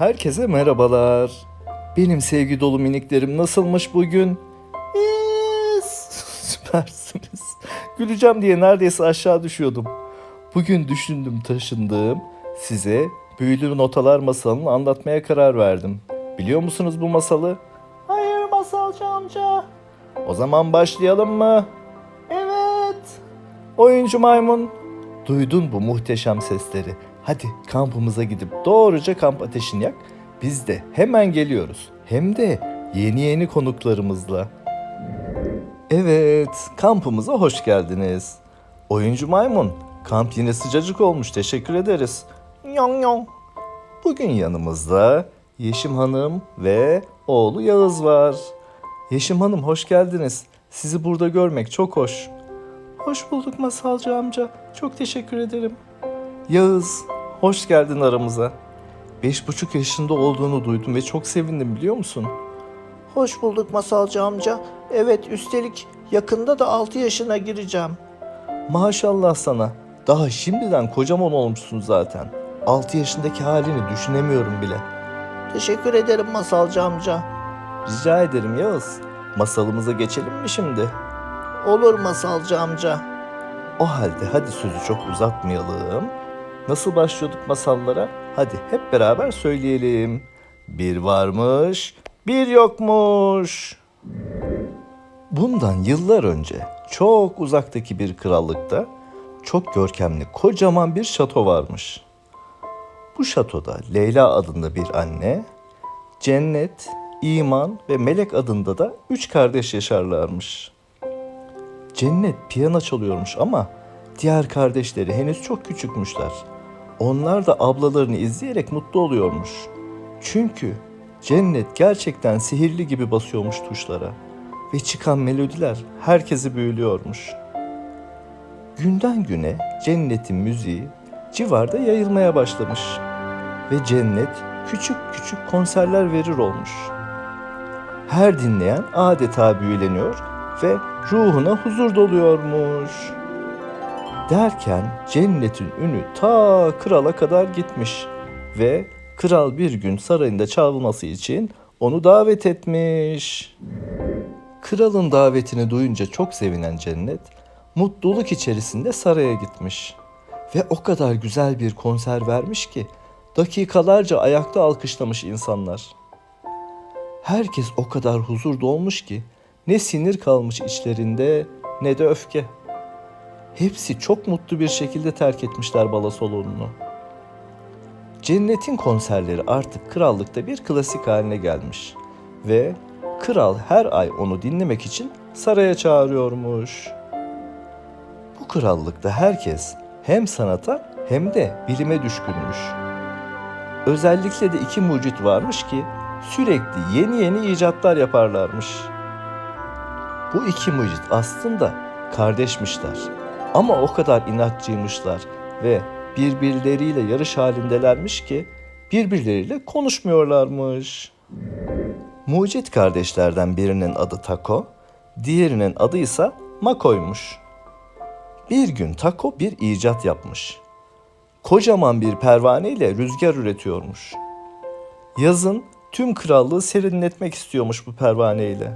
Herkese merhabalar. Benim sevgi dolu miniklerim nasılmış bugün? Süpersiniz. Güleceğim diye neredeyse aşağı düşüyordum. Bugün düşündüm taşındım. Size Büyülü Notalar masalını anlatmaya karar verdim. Biliyor musunuz bu masalı? Hayır masalcı amca. O zaman başlayalım mı? Evet. Oyuncu maymun. Duydun bu muhteşem sesleri. Hadi kampımıza gidip doğruca kamp ateşini yak. Biz de hemen geliyoruz. Hem de yeni yeni konuklarımızla. Evet, kampımıza hoş geldiniz. Oyuncu maymun, kamp yine sıcacık olmuş. Teşekkür ederiz. Yong yong. Bugün yanımızda Yeşim Hanım ve oğlu Yağız var. Yeşim Hanım hoş geldiniz. Sizi burada görmek çok hoş. Hoş bulduk Masalcı amca. Çok teşekkür ederim. Yağız, hoş geldin aramıza. Beş buçuk yaşında olduğunu duydum ve çok sevindim biliyor musun? Hoş bulduk Masalcı amca. Evet üstelik yakında da 6 yaşına gireceğim. Maşallah sana. Daha şimdiden kocaman olmuşsun zaten. 6 yaşındaki halini düşünemiyorum bile. Teşekkür ederim Masalcı amca. Rica ederim Yağız. Masalımıza geçelim mi şimdi? Olur Masalcı amca. O halde hadi sözü çok uzatmayalım. Nasıl başlıyorduk masallara? Hadi hep beraber söyleyelim. Bir varmış, bir yokmuş. Bundan yıllar önce çok uzaktaki bir krallıkta çok görkemli kocaman bir şato varmış. Bu şatoda Leyla adında bir anne, Cennet, İman ve Melek adında da üç kardeş yaşarlarmış. Cennet piyano çalıyormuş ama diğer kardeşleri henüz çok küçükmüşler. Onlar da ablalarını izleyerek mutlu oluyormuş. Çünkü Cennet gerçekten sihirli gibi basıyormuş tuşlara ve çıkan melodiler herkesi büyülüyormuş. Günden güne Cennet'in müziği civarda yayılmaya başlamış ve Cennet küçük küçük konserler verir olmuş. Her dinleyen adeta büyüleniyor ve ruhuna huzur doluyormuş. Derken cennetin ünü ta krala kadar gitmiş ve kral bir gün sarayında çalması için onu davet etmiş. Kralın davetini duyunca çok sevinen cennet mutluluk içerisinde saraya gitmiş ve o kadar güzel bir konser vermiş ki dakikalarca ayakta alkışlamış insanlar. Herkes o kadar huzur dolmuş ki ne sinir kalmış içlerinde ne de öfke. Hepsi çok mutlu bir şekilde terk etmişler bala salonunu. Cennetin konserleri artık krallıkta bir klasik haline gelmiş ve kral her ay onu dinlemek için saraya çağırıyormuş. Bu krallıkta herkes hem sanata hem de bilime düşkünmüş. Özellikle de iki mucit varmış ki sürekli yeni yeni icatlar yaparlarmış. Bu iki mucit aslında kardeşmişler. Ama o kadar inatçıymışlar ve birbirleriyle yarış halindelermiş ki birbirleriyle konuşmuyorlarmış. Mucit kardeşlerden birinin adı Tako, diğerinin adı ise Mako'ymuş. Bir gün Tako bir icat yapmış. Kocaman bir pervane ile rüzgar üretiyormuş. Yazın tüm krallığı serinletmek istiyormuş bu pervaneyle.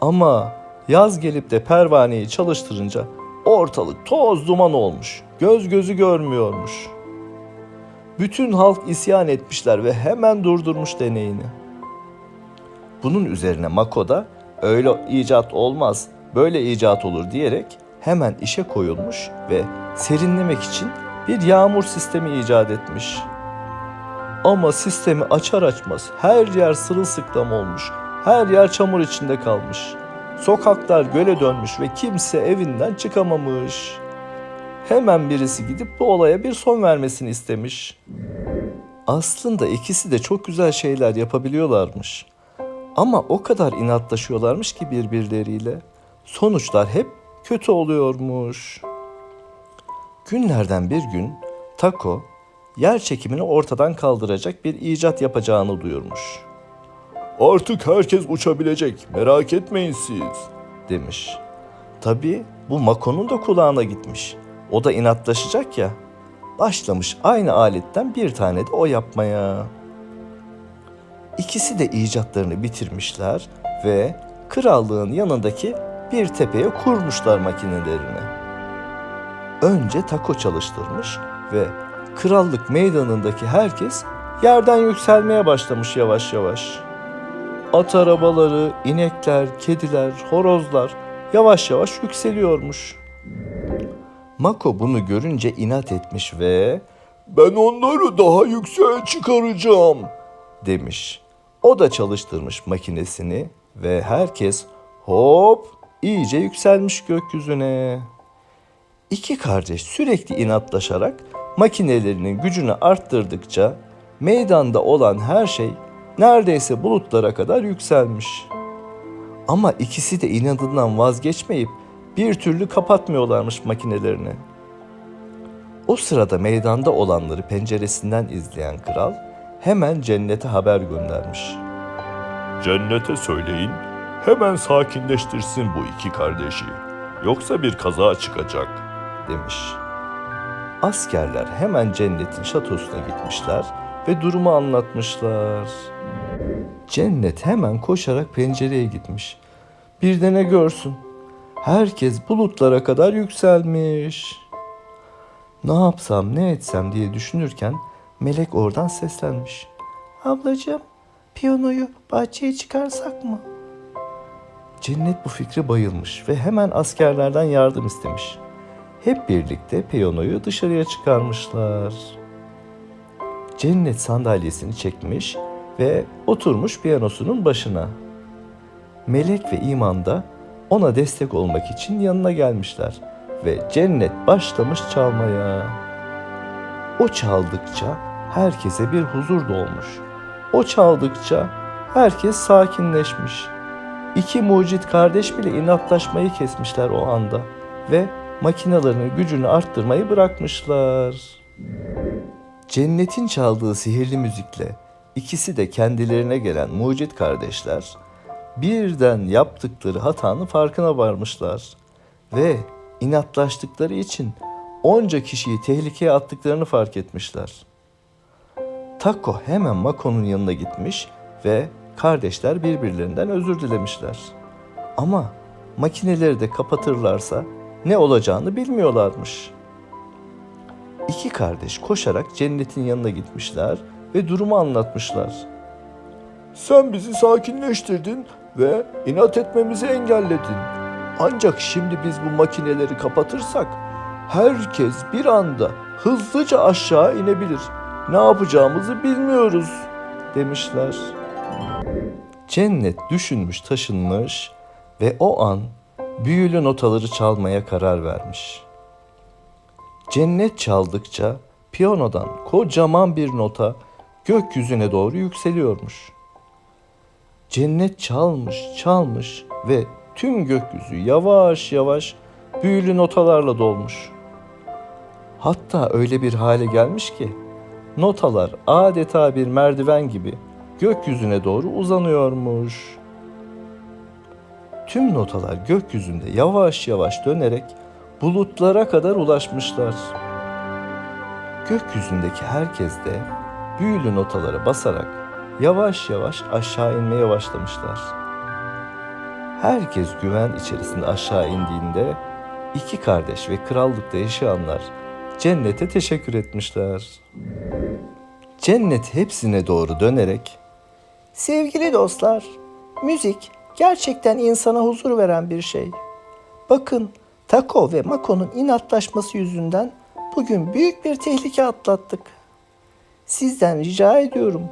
Ama yaz gelip de pervaneyi çalıştırınca ortalık toz duman olmuş. Göz gözü görmüyormuş. Bütün halk isyan etmişler ve hemen durdurmuş deneyini. Bunun üzerine Mako da öyle icat olmaz, böyle icat olur diyerek hemen işe koyulmuş ve serinlemek için bir yağmur sistemi icat etmiş. Ama sistemi açar açmaz her yer sırılsıklam olmuş. Her yer çamur içinde kalmış. Sokaklar göle dönmüş ve kimse evinden çıkamamış. Hemen birisi gidip bu olaya bir son vermesini istemiş. Aslında ikisi de çok güzel şeyler yapabiliyorlarmış. Ama o kadar inatlaşıyorlarmış ki birbirleriyle. Sonuçlar hep kötü oluyormuş. Günlerden bir gün Taco yer çekimini ortadan kaldıracak bir icat yapacağını duyurmuş. Artık herkes uçabilecek, merak etmeyin siz, demiş. Tabii bu Mako'nun da kulağına gitmiş. O da inatlaşacak ya. Başlamış aynı aletten bir tane de o yapmaya. İkisi de icatlarını bitirmişler ve krallığın yanındaki bir tepeye kurmuşlar makinelerini. Önce tako çalıştırmış ve krallık meydanındaki herkes yerden yükselmeye başlamış yavaş yavaş. At arabaları, inekler, kediler, horozlar yavaş yavaş yükseliyormuş. Mako bunu görünce inat etmiş ve ben onları daha yükseğe çıkaracağım demiş. O da çalıştırmış makinesini ve herkes hop iyice yükselmiş gökyüzüne. İki kardeş sürekli inatlaşarak makinelerinin gücünü arttırdıkça meydanda olan her şey neredeyse bulutlara kadar yükselmiş. Ama ikisi de inadından vazgeçmeyip bir türlü kapatmıyorlarmış makinelerini. O sırada meydanda olanları penceresinden izleyen kral hemen cennete haber göndermiş. Cennete söyleyin, hemen sakinleştirsin bu iki kardeşi. Yoksa bir kaza çıkacak. demiş. Askerler hemen cennetin şatosuna gitmişler ve durumu anlatmışlar. Cennet hemen koşarak pencereye gitmiş. Bir de ne görsün? Herkes bulutlara kadar yükselmiş. Ne yapsam ne etsem diye düşünürken melek oradan seslenmiş. Ablacığım, piyanoyu bahçeye çıkarsak mı? Cennet bu fikre bayılmış ve hemen askerlerden yardım istemiş. Hep birlikte piyanoyu dışarıya çıkarmışlar. Cennet sandalyesini çekmiş ve oturmuş piyanosunun başına. Melek ve İman da ona destek olmak için yanına gelmişler ve Cennet başlamış çalmaya. O çaldıkça herkese bir huzur dolmuş. O çaldıkça herkes sakinleşmiş. İki mucit kardeş bile inatlaşmayı kesmişler o anda ve makinalarının gücünü arttırmayı bırakmışlar. Cennetin çaldığı sihirli müzikle ikisi de kendilerine gelen mucit kardeşler birden yaptıkları hatanın farkına varmışlar ve inatlaştıkları için onca kişiyi tehlikeye attıklarını fark etmişler. Taco hemen Mako'nun yanına gitmiş ve kardeşler birbirlerinden özür dilemişler. Ama makineleri de kapatırlarsa ne olacağını bilmiyorlarmış. İki kardeş koşarak cennetin yanına gitmişler ve durumu anlatmışlar. Sen bizi sakinleştirdin ve inat etmemizi engelledin. Ancak şimdi biz bu makineleri kapatırsak herkes bir anda hızlıca aşağı inebilir. Ne yapacağımızı bilmiyoruz demişler. Cennet düşünmüş taşınmış ve o an büyülü notaları çalmaya karar vermiş. Cennet çaldıkça piyanodan kocaman bir nota gökyüzüne doğru yükseliyormuş. Cennet çalmış, çalmış ve tüm gökyüzü yavaş yavaş büyülü notalarla dolmuş. Hatta öyle bir hale gelmiş ki notalar adeta bir merdiven gibi gökyüzüne doğru uzanıyormuş. Tüm notalar gökyüzünde yavaş yavaş dönerek bulutlara kadar ulaşmışlar. Gökyüzündeki herkes de büyülü notalara basarak yavaş yavaş aşağı inmeye başlamışlar. Herkes güven içerisinde aşağı indiğinde iki kardeş ve krallıkta yaşayanlar cennete teşekkür etmişler. Cennet hepsine doğru dönerek Sevgili dostlar, müzik gerçekten insana huzur veren bir şey. Bakın, Taco ve Mako'nun inatlaşması yüzünden bugün büyük bir tehlike atlattık. Sizden rica ediyorum,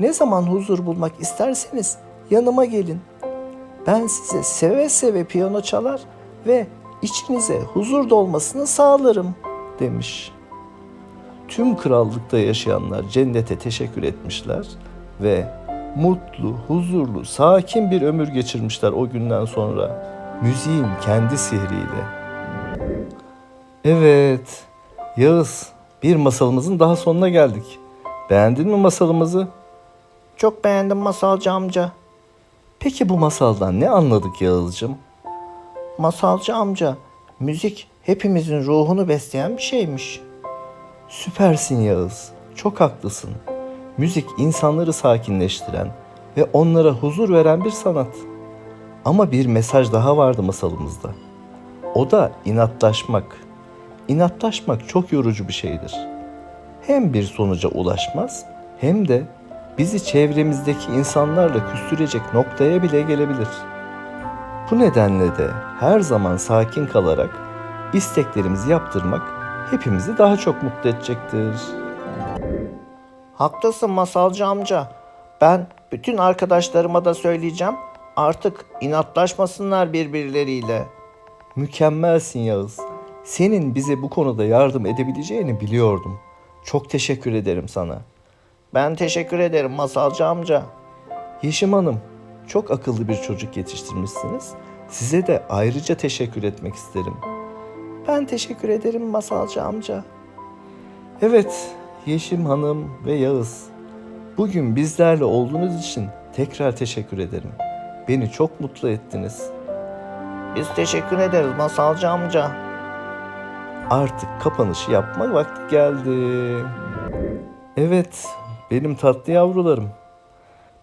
ne zaman huzur bulmak isterseniz yanıma gelin. Ben size seve seve piyano çalar ve içinize huzur dolmasını sağlarım demiş. Tüm krallıkta yaşayanlar cennete teşekkür etmişler ve mutlu, huzurlu, sakin bir ömür geçirmişler o günden sonra. Müziğin kendi sihriyle. Evet, Yağız, bir masalımızın daha sonuna geldik. Beğendin mi masalımızı? Çok beğendim masalcı amca. Peki bu masaldan ne anladık Yağız'cığım? Masalcı amca, müzik hepimizin ruhunu besleyen bir şeymiş. Süpersin Yağız. Çok haklısın. Müzik insanları sakinleştiren ve onlara huzur veren bir sanat. Ama bir mesaj daha vardı masalımızda. O da inatlaşmak. İnatlaşmak çok yorucu bir şeydir. Hem bir sonuca ulaşmaz hem de bizi çevremizdeki insanlarla küstürecek noktaya bile gelebilir. Bu nedenle de her zaman sakin kalarak isteklerimizi yaptırmak hepimizi daha çok mutlu edecektir. Haklısın masalcı amca. Ben bütün arkadaşlarıma da söyleyeceğim. Artık inatlaşmasınlar birbirleriyle. Mükemmelsin Yağız. Senin bize bu konuda yardım edebileceğini biliyordum. Çok teşekkür ederim sana. Ben teşekkür ederim masalcı amca. Yeşim Hanım, çok akıllı bir çocuk yetiştirmişsiniz. Size de ayrıca teşekkür etmek isterim. Ben teşekkür ederim masalcı amca. Evet, Yeşim Hanım ve Yağız. Bugün bizlerle olduğunuz için tekrar teşekkür ederim. Beni çok mutlu ettiniz. Biz teşekkür ederiz masalcı amca. Artık kapanışı yapma vakti geldi. Evet, benim tatlı yavrularım.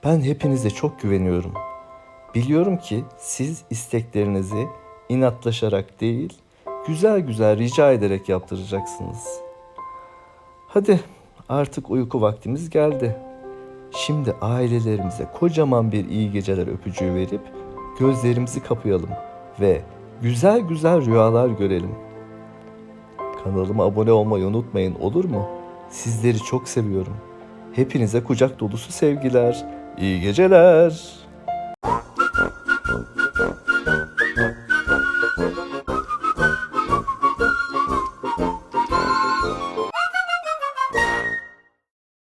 Ben hepinize çok güveniyorum. Biliyorum ki siz isteklerinizi inatlaşarak değil, güzel güzel rica ederek yaptıracaksınız. Hadi artık uyku vaktimiz geldi. Şimdi ailelerimize kocaman bir iyi geceler öpücüğü verip gözlerimizi kapayalım ve güzel güzel rüyalar görelim. Kanalıma abone olmayı unutmayın olur mu? Sizleri çok seviyorum. Hepinize kucak dolusu sevgiler. İyi geceler.